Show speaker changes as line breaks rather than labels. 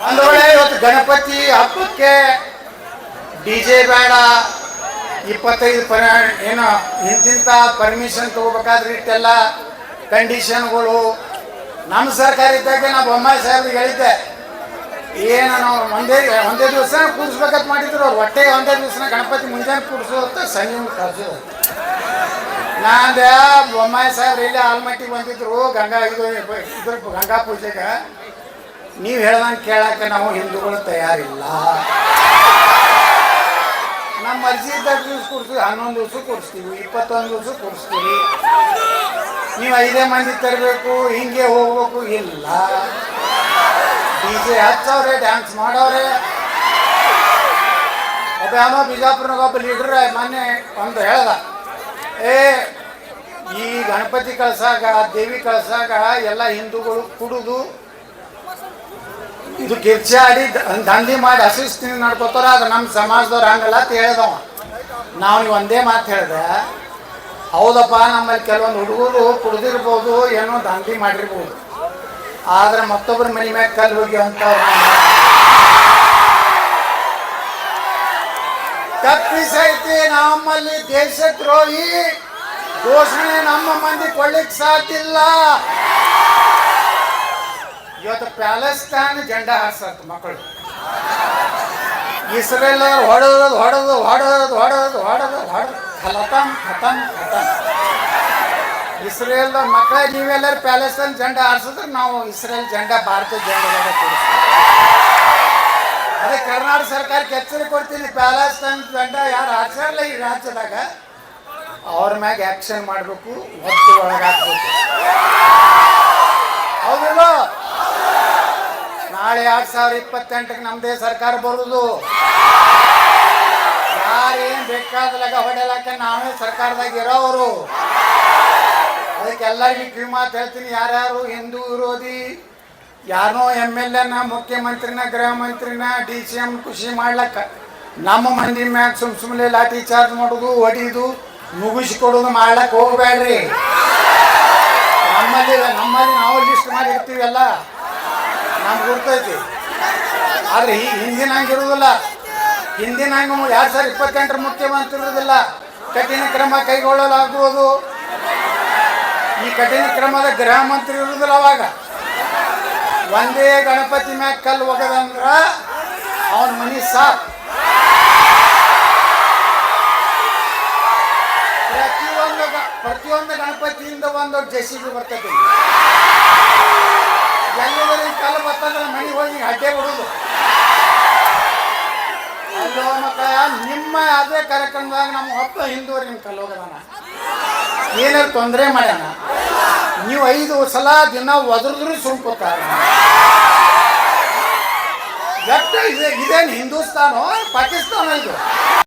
ವೇಳೆ ಇವತ್ತು ಗಣಪತಿ ಹಬ್ಬಕ್ಕೆ ಡಿ ಜೆ ಬೇಡ. ಇಪ್ಪತ್ತೈದು ಪರ ಏನು, ಇಂತಿಂತ ಪರ್ಮಿಷನ್ ತಗೋಬೇಕಾದ್ರೆ ಇಟ್ಟೆಲ್ಲ ಕಂಡೀಷನ್ಗಳು ನಮ್ಮ ಸರ್ಕಾರ ಇದ್ದಾಗ ನಾವು ಬೊಮ್ಮಾಯಿ ಸಾಹೇಬ್ ಹೇಳಿದ್ದೆ. ಏನು ನಾವು ಒಂದೇ ಒಂದೇ ದಿವಸ ಕೂಡಿಸ್ಬೇಕಂತ ಮಾಡಿದ್ರು ಅವ್ರು. ಹೊಟ್ಟೆಗೆ ಒಂದೇ ದಿವಸ ಗಣಪತಿ ಮುಂಜಾನೆ ಅಂತ ಸಂಜೆ ನಾ ನಾಂದೆ ಬೊಮ್ಮಾಯಿ ಸಾಹೇಬ್ರು ಇಲ್ಲಿ ಆಲ್ಮಟ್ಟಿಗೆ ಬಂದಿದ್ರು, ಗಂಗಾ ಇದು ಇದ್ರ ಗಂಗಾ ಪೂಜೆಗೆ. ನೀವು ಹೇಳ್ದಂಗೆ ಕೇಳಕ್ಕೆ ನಾವು ಹಿಂದೂಗಳು ತಯಾರಿಲ್ಲ. ನಮ್ಮ ಅರ್ಜಿ ದಿವ್ಸ ಕೊಡ್ತೀವಿ ಹನ್ನೊಂದು ದಿವಸ ಕೊಡಿಸ್ತೀವಿ ಇಪ್ಪತ್ತೊಂದು ದಿವಸ ಕೊಡಿಸ್ತೀವಿ ನೀವು ಐದೇ ಮಂದಿ ತರಬೇಕು, ಹಿಂಗೆ ಹೋಗ್ಬೇಕು, ಇಲ್ಲ. ಡಿ ಜೆ ಹಚ್ಚವ್ರೆ, ಡ್ಯಾನ್ಸ್ ಮಾಡವ್ರೆ. ಒಬ್ಬ ಯಾವ ಬಿಜಾಪುರನಾಗ ಒಬ್ಬ ಲೀಡ್ರ್ ಮೊನ್ನೆ ಒಂದು ಹೇಳ್ದ, ಏ, ಈ ಗಣಪತಿ ಕಳ್ಸಾಗ, ದೇವಿ ಕಳ್ಸಾಗ ಎಲ್ಲ ಹಿಂದೂಗಳು ಕುಡುದು ಇದು ಕಿರ್ಚಾಡಿ ದಾಂಡಿ ದಂಧೆ ಮಾಡಿ ಅಶಿಸ್ತಿ ನಡ್ಕೋತಾರ ಅದು ನಮ್ಮ ಸಮಾಜದವ್ರು ಹಂಗಲ್ಲ ಅಂತ ಹೇಳ್ದವ. ನಾವು ನೀವು ಒಂದೇ ಮಾತು ಹೇಳಿದೆ, ಹೌದಪ್ಪ, ನಮ್ಮಲ್ಲಿ ಕೆಲವೊಂದು ಹುಡುಗರು ಕುಡ್ದಿರ್ಬೋದು, ಏನೋ ದಂಧೆ ಮಾಡಿರ್ಬೋದು. ಆದ್ರೆ ಮತ್ತೊಬ್ಬರ ಮನೆ ಮ್ಯಾಗ ಕಲ್ಲು ಹೋಗಿ ಅಂತ ತಪ್ಪಿಸೈತಿ ನಮ್ಮಲ್ಲಿ ದೇಶದ್ರೋಹಿ, ಘೋಷಣೆ ನಮ್ಮ ಮಂದಿ ಕೊಳ್ಳಿಕ್ ಸಾಧ್ಯ ಇವತ್ತು ಪ್ಯಾಲೆಸ್ತಾನ್ ಜಂಡಾ ಹಾರ್ಸತ್ ಮಕ್ಕಳು. ಇಸ್ರೇಲ್ ಹೊಡೆದು ಹೊಡೆದು ಹೊಡೆದು ಹೊಡೆದು ಹೊಡೆದು ಹೊಡೆದು ಖಲತಮ್ ಖತಮ್ ಖತಮ್ ಇಸ್ರೇಲ್ ಮಕ್ಕಳ ನೀವೆಲ್ಲರೂ ಪ್ಯಾಲೆಸ್ತಾನ್ ಜಂಡ ಹಾರಿಸಿದ್ರೆ ನಾವು ಇಸ್ರೇಲ್ ಜೆಂಡಾ ಭಾರತ ಜಂಡ ಅದೇ ಕರ್ನಾಟಕ ಸರ್ಕಾರಕ್ಕೆ ಎಚ್ಚರಿಕೆ ಕೊಡ್ತೀನಿ, ಪ್ಯಾಲೆಸ್ತಾನ್ ಜಂಡ ಯಾರು ಹಾರಿಸಲ್ಲ ಈ ರಾಜ್ಯದಾಗ, ಅವ್ರ ಮ್ಯಾಗ ಆಕ್ಷನ್ ಮಾಡಬೇಕು, ಒತ್ತು ಒಳಗಾಗಬೇಕು ಹೌದಿಲ್ಲ ನಾಳೆ ಎರಡ್ ಸಾವಿರ ಇಪ್ಪತ್ತೆಂಟಕ್ಕೆ ನಮ್ದೇ ಸರ್ಕಾರ ಬರುದು ಯಾರೇನ್ ಬೇಕಾದಲಾಗ ಹೊಡೆಯಲಾಕ ನಾವೇ ಸರ್ಕಾರದಾಗ ಇರೋರು ಅದಕ್ಕೆ ಎಲ್ಲರಿಗೂ ಕಿವಿ ಮಾತು ಹೇಳ್ತೀನಿ. ಯಾರ್ಯಾರು ಹಿಂದೂ ವಿರೋಧಿ, ಯಾರನೋ ಎಂ ಎಲ್ ಎನ, ಮುಖ್ಯಮಂತ್ರಿನ, ಗೃಹ ಮಂತ್ರಿನ, ಡಿ ಸಿ ಎಂ ಖುಷಿ ಮಾಡ್ಲಕ್ಕ. ನಮ್ಮ ಮಂದಿ ಮ್ಯಾಗ ಸುಮ್ ಸುಮ್ಮನೆ ಲಾಠಿ ಚಾರ್ಜ್ ಮಾಡೋದು ಹೊಡಿಯೋದು ಮುಗಿಸ್ಕೊಡೋದು ಮಾಡ್ಲಕ್ಕ ಹೋಗ್ಬೇಡ್ರಿ ನಮ್ಮಲ್ಲಿ ನಮ್ಮಲ್ಲಿ ನಾವು ಲಿಸ್ಟ್ ಮಾಡಿ ಇರ್ತೀವಿ ಎಲ್ಲ ನಮ್ಗೆ ಗುರ್ತೈತಿ. ಆದ್ರೆ ಈ ಹಿಂದಿನ ಹಂಗೆ ಇರುವುದಿಲ್ಲ. ಹಿಂದಿನ ಹಂಗೆ ಎರಡು ಸಾವಿರದ ಇಪ್ಪತ್ತೆಂಟರ ಮುಖ್ಯಮಂತ್ರಿ ಇರುವುದಿಲ್ಲ. ಕಠಿಣ ಕ್ರಮ ಕೈಗೊಳ್ಳಲಾಗುವುದು. ಈ ಕಠಿಣ ಕ್ರಮದ ಗೃಹ ಮಂತ್ರಿ ಇರುವುದಿಲ್ಲ ಅವಾಗ. ಒಂದೇ ಗಣಪತಿ ಮ್ಯಾಗ ಕಲ್ಲು ಒಗದಂದ್ರ ಅವನ ಮನಿ ಸಾಕ್. ಪ್ರತಿಯೊಂದು ಪ್ರತಿಯೊಂದು ಗಣಪತಿಯಿಂದ ಒಂದು ಜೆಸಿಬಿ ಬರ್ತೈತಿ. ಎಲ್ಲರೂ ಕಲ್ಲು ಬರ್ತಂದ್ರೆ ಮನೆಗೆ ಹೋಗಿ ಹಡ್ಡೆ ಬಿಡುದು ಅಲ್ಲೋ ಮತ್ತ ನಿಮ್ಮ ಅದೇ ಕಾರ್ಯಕ್ರಮದಾಗ ನಮ್ಮ ಹತ್ತು ಹಿಂದೂ ನಿಮ್ಮ ಕಲ್ಲು ಹೋಗದಾನ. ಏನಾರು ತೊಂದರೆ ಮಾಡ್ಯಾನ? ನೀವು ಐದು ಸಲ ದಿನ ಒದರಿದ್ರು ಸುಂಕೋತಾರ ಎಷ್ಟು ಇದೆ, ಇದೇನು ಹಿಂದೂಸ್ತಾನೋ, ಪಾಕಿಸ್ತಾನ ಇದು?